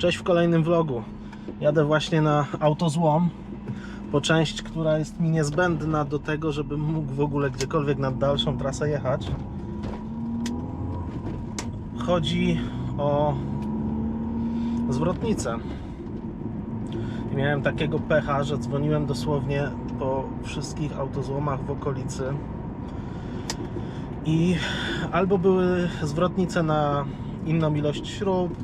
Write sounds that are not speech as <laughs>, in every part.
Cześć w kolejnym vlogu. Jadę właśnie na autozłom po część, która jest mi niezbędna do tego, żebym mógł w ogóle gdziekolwiek na dalszą trasę jechać. Chodzi o zwrotnicę. Miałem takiego pecha, że dzwoniłem dosłownie po wszystkich autozłomach w okolicy i albo były zwrotnice na inną ilość śrub,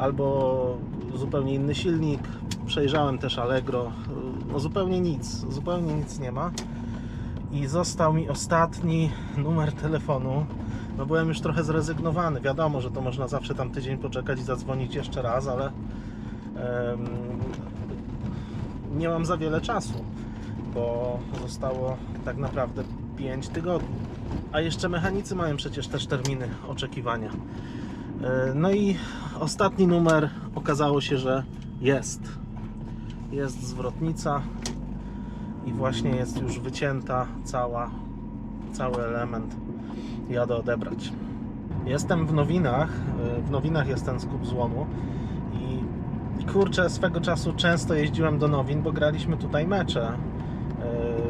albo zupełnie inny silnik. Przejrzałem też Allegro. No zupełnie nic, zupełnie nic nie ma. I został mi ostatni numer telefonu. No byłem już trochę zrezygnowany. Wiadomo, że to można zawsze tam tydzień poczekać i zadzwonić jeszcze raz, ale em, nie mam za wiele czasu, bo zostało tak naprawdę 5 tygodni. A jeszcze mechanicy mają przecież też terminy oczekiwania. E, No i ostatni numer okazało się, że jest. Jest zwrotnica i właśnie jest już wycięta cała, cały element. Jadę odebrać. Jestem w Nowinach. e, W Nowinach jest ten skup złomu i kurczę, swego czasu często jeździłem do Nowin, bo graliśmy tutaj mecze e,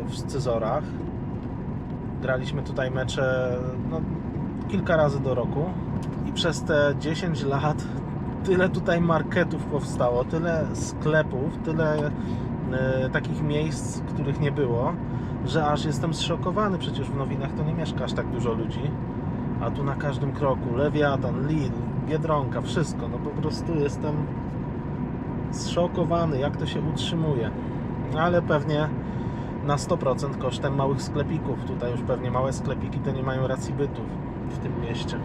w Scyzorach. Graliśmy tutaj mecze no, kilka razy do roku i przez te 10 lat tyle tutaj marketów powstało, tyle sklepów, tyle e, takich miejsc, których nie było, że aż jestem zszokowany. Przecież w Nowinach to nie mieszka aż tak dużo ludzi, a tu na każdym kroku Lewiatan, Lidl, Biedronka, wszystko. No po prostu jestem zszokowany, jak to się utrzymuje. Ale pewnie na 100% kosztem małych sklepików. Tutaj już pewnie małe sklepiki to nie mają racji bytu w tym mieście.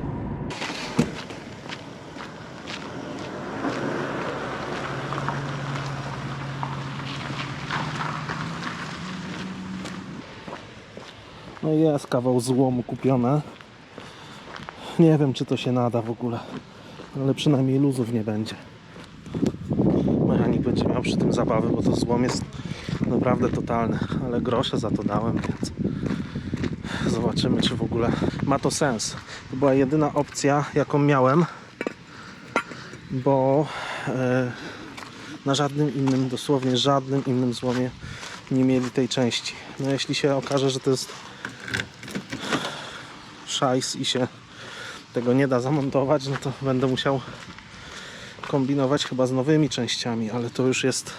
No jest kawał złomu kupione. Nie wiem, czy to się nada w ogóle, ale przynajmniej luzów nie będzie. Mechanik będzie miał przy tym zabawy, bo to złom jest naprawdę totalny, ale grosze za to dałem, więc zobaczymy, czy w ogóle ma to sens. To była jedyna opcja, jaką miałem, bo e, na żadnym innym, dosłownie żadnym innym złomie nie mieli tej części. No jeśli się okaże, że to jest szajs i się tego nie da zamontować, no to będę musiał kombinować chyba z nowymi częściami, ale to już jest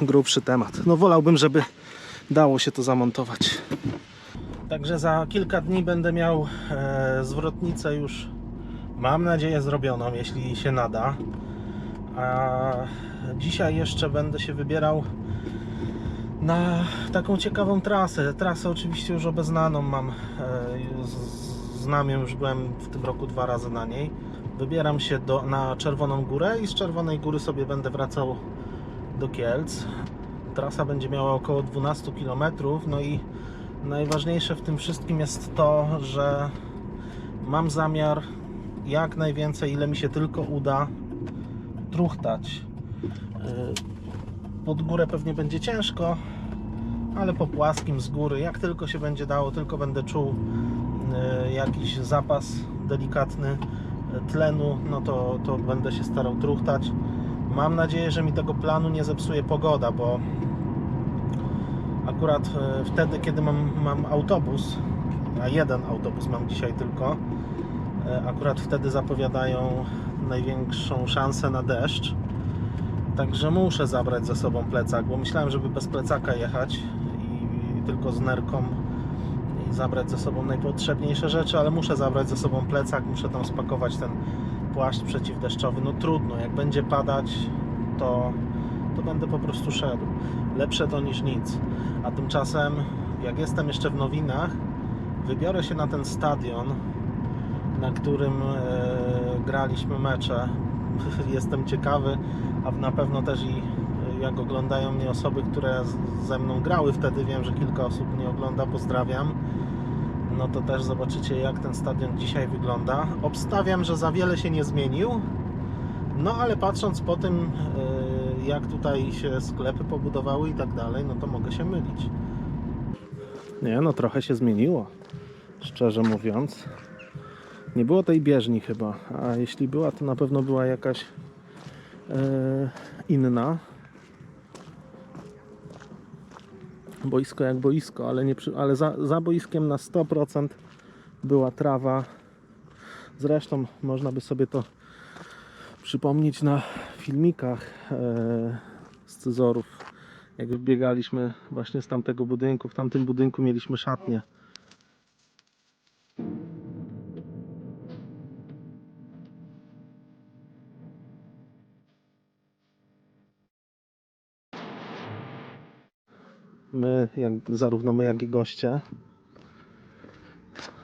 grubszy temat. No wolałbym, żeby dało się to zamontować. Także za kilka dni będę miał e, zwrotnicę już, mam nadzieję, zrobioną, jeśli się nada. A dzisiaj jeszcze będę się wybierał na taką ciekawą trasę. Trasę oczywiście już obeznaną mam. e, Znam ją, już byłem w tym roku dwa razy na niej. Wybieram się do, na Czerwoną Górę i z Czerwonej Góry sobie będę wracał do Kielc. Trasa będzie miała około 12 km. No i najważniejsze w tym wszystkim jest to, że mam zamiar jak najwięcej, ile mi się tylko uda, truchtać. E, Pod górę pewnie będzie ciężko, ale po płaskim z góry, jak tylko się będzie dało, tylko będę czuł e, jakiś zapas delikatny e, tlenu, no to, to będę się starał truchtać. Mam nadzieję, że mi tego planu nie zepsuje pogoda, bo akurat wtedy, kiedy mam, mam autobus, a jeden autobus mam dzisiaj tylko, akurat wtedy zapowiadają największą szansę na deszcz. Także muszę zabrać ze sobą plecak, bo myślałem, żeby bez plecaka jechać i tylko z nerką i zabrać ze sobą najpotrzebniejsze rzeczy, ale muszę zabrać ze sobą plecak, muszę tam spakować ten płaszcz przeciwdeszczowy. No trudno, jak będzie padać, to, to będę po prostu szedł. Lepsze to niż nic. A tymczasem, jak jestem jeszcze w Nowinach, wybiorę się na ten stadion, na którym e, graliśmy mecze. <laughs> Jestem ciekawy, a na pewno też i e, jak oglądają mnie osoby, które ze mną grały wtedy, wiem, że kilka osób mnie ogląda, pozdrawiam. No to też zobaczycie, jak ten stadion dzisiaj wygląda. Obstawiam, że za wiele się nie zmienił. No ale patrząc po tym, e, jak tutaj się sklepy pobudowały i tak dalej, no to mogę się mylić. Nie, no trochę się zmieniło, szczerze mówiąc. Nie było tej bieżni chyba, a jeśli była, to na pewno była jakaś e, inna. Boisko jak boisko, ale, nie ale za, za boiskiem na 100% była trawa. Zresztą można by sobie to przypomnieć na filmikach e, z Cyzorów, jak wybiegaliśmy właśnie z tamtego budynku. W tamtym budynku mieliśmy szatnię. My, jak, zarówno my, jak i goście.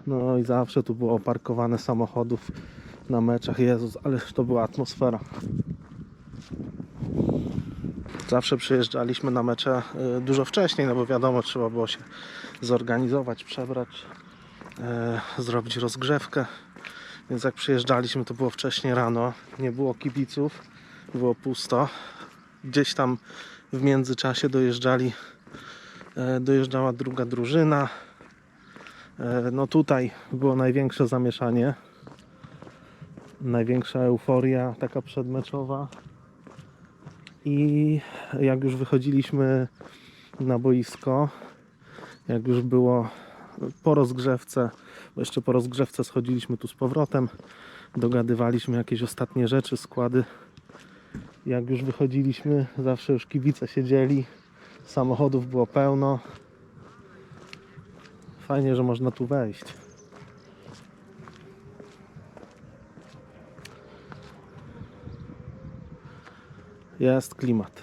No i zawsze tu było parkowane samochodów na meczach. Jezus, ależ to była atmosfera. Zawsze przyjeżdżaliśmy na mecze y, dużo wcześniej, no bo wiadomo, trzeba było się zorganizować, przebrać, y, zrobić rozgrzewkę. Więc jak przyjeżdżaliśmy, to było wcześniej rano, nie było kibiców, było pusto. Gdzieś tam w międzyczasie dojeżdżali, dojeżdżała druga drużyna. Y, No tutaj było największe zamieszanie, największa euforia taka przedmeczowa. I jak już wychodziliśmy na boisko, jak już było po rozgrzewce, bo jeszcze po rozgrzewce schodziliśmy tu z powrotem, dogadywaliśmy jakieś ostatnie rzeczy, składy. Jak już wychodziliśmy, zawsze już kibice siedzieli, samochodów było pełno. Fajnie, że można tu wejść. Jest klimat.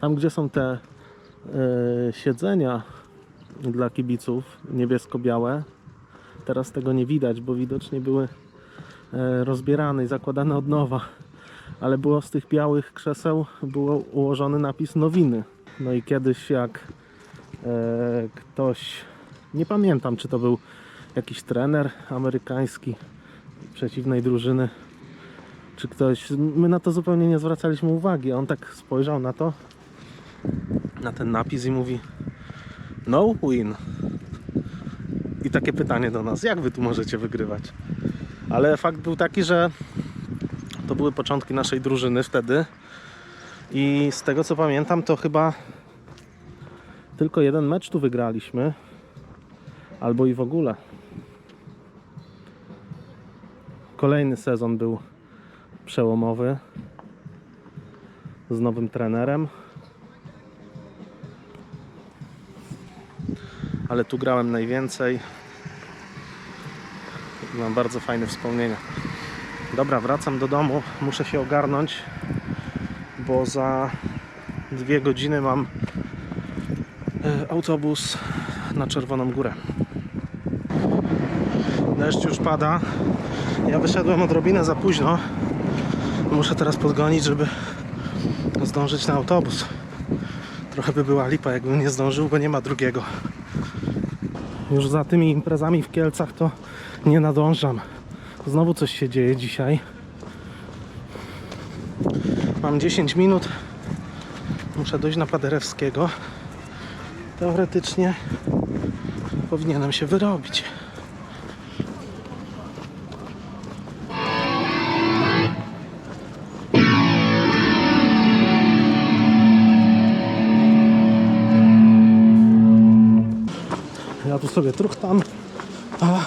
Tam, gdzie są te e, siedzenia dla kibiców niebiesko-białe, teraz tego nie widać, bo widocznie były e, rozbierane i zakładane od nowa. Ale było z tych białych krzeseł było ułożony napis nowiny. No i kiedyś jak e, ktoś, nie pamiętam czy to był jakiś trener amerykański przeciwnej drużyny, czy ktoś. My na to zupełnie nie zwracaliśmy uwagi. On tak spojrzał na to, na ten napis i mówi: No win. I takie pytanie do nas: jak wy tu możecie wygrywać? Ale fakt był taki, że to były początki naszej drużyny wtedy. I z tego co pamiętam, to chyba tylko jeden mecz tu wygraliśmy. Albo i w ogóle. Kolejny sezon był przełomowy z nowym trenerem. Ale tu grałem najwięcej. Mam bardzo fajne wspomnienia. Dobra, wracam do domu. Muszę się ogarnąć, bo za dwie godziny mam e, autobus na Czerwoną Górę. Deszcz już pada. Ja wyszedłem odrobinę za późno. Muszę teraz podgonić, żeby zdążyć na autobus. Trochę by była lipa, jakbym nie zdążył, bo nie ma drugiego. Już za tymi imprezami w Kielcach to nie nadążam. Znowu coś się dzieje dzisiaj. Mam 10 minut. Muszę dojść na Paderewskiego. Teoretycznie powinienem się wyrobić. Ja tu sobie truchtam, a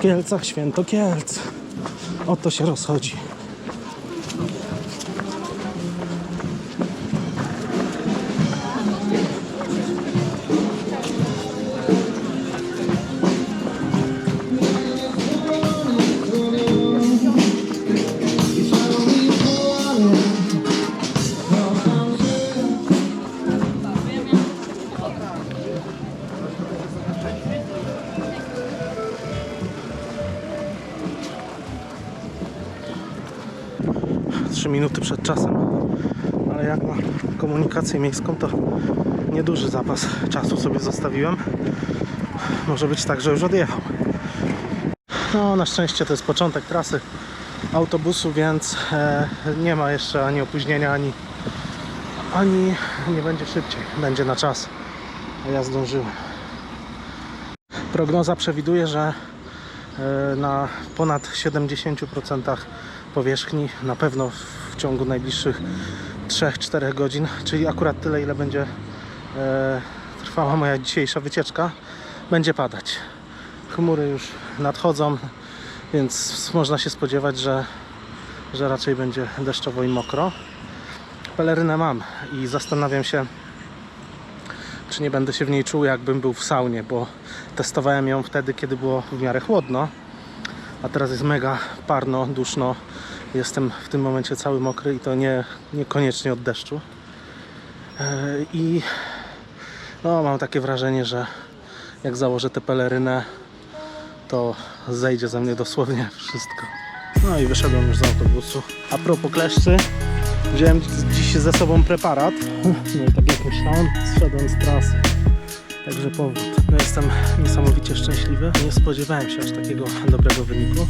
Kielcach święto Kielc. O to się rozchodzi. Przed czasem. Ale jak na komunikację miejską, to nieduży zapas czasu sobie zostawiłem. Może być tak, że już odjechał. No, na szczęście to jest początek trasy autobusu, więc e, nie ma jeszcze ani opóźnienia, ani, ani nie będzie szybciej. Będzie na czas. a ja zdążyłem. Prognoza przewiduje, że e, na ponad 70% powierzchni na pewno w ciągu najbliższych 3-4 godzin, czyli akurat tyle, ile będzie e, trwała moja dzisiejsza wycieczka, będzie padać. Chmury już nadchodzą, więc można się spodziewać, że, że raczej będzie deszczowo i mokro. Pelerynę mam i zastanawiam się, czy nie będę się w niej czuł, jakbym był w saunie, bo testowałem ją wtedy, kiedy było w miarę chłodno, a teraz jest mega parno, duszno. Jestem w tym momencie cały mokry i to nie, niekoniecznie od deszczu. Yy, I no, mam takie wrażenie, że jak założę tę pelerynę, to zejdzie ze mnie dosłownie wszystko. No i wyszedłem już z autobusu. A propos kleszczy, wziąłem dziś ze sobą preparat. No i tak jak myślałem, zszedłem z trasy. Także powrót. No jestem niesamowicie szczęśliwy. Nie spodziewałem się aż takiego dobrego wyniku.